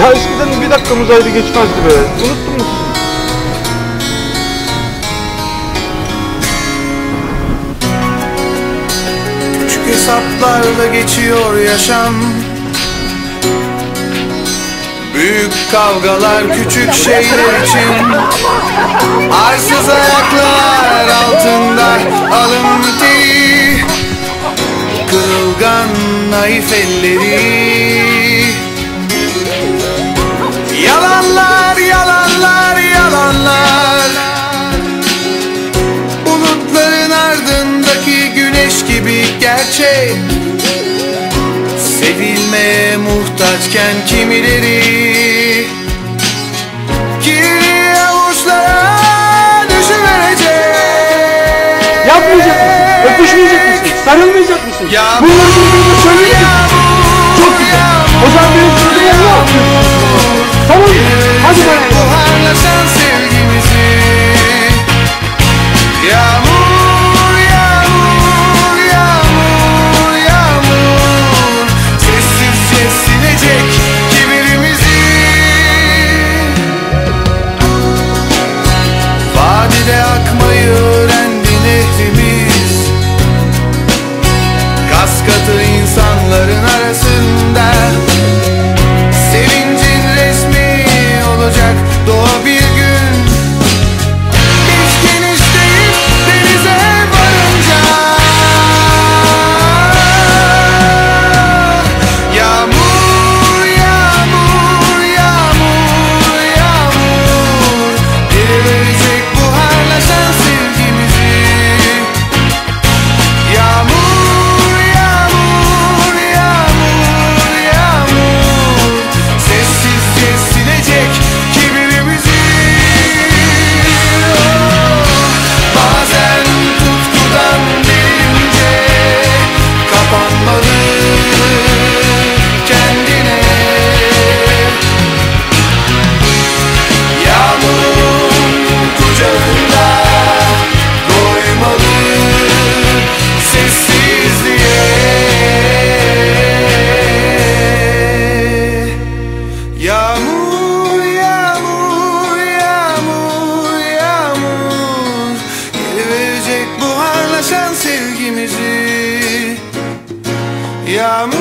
Ya eskiden bir dakikamız ayrı geçmezdi be. Unuttun mu? Küçük hesaplarla geçiyor yaşam Büyük kavgalar küçük şeyler için Arsız ayaklar altında alın teri Kırılgan naif elleri Yalanlar yalanlar yalanlar Bulutların ardındaki güneş gibi gerçek Sevilmeye muhtaçken kimileri Kirli avuçlara düşüverecek Yapmayacak mısın? Öpüşmeyecek misin? Sarılmayacak mısın? Yağmur, Bunları birbirine söyleyecek Yeah,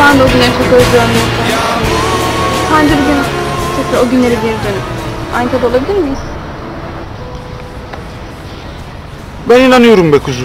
Ben de o günleri çok özlüyorum. Muhtar. Sence bir gün tekrar o günleri geri dönüp aynı tadı olabilir miyiz? Ben inanıyorum be kuzum.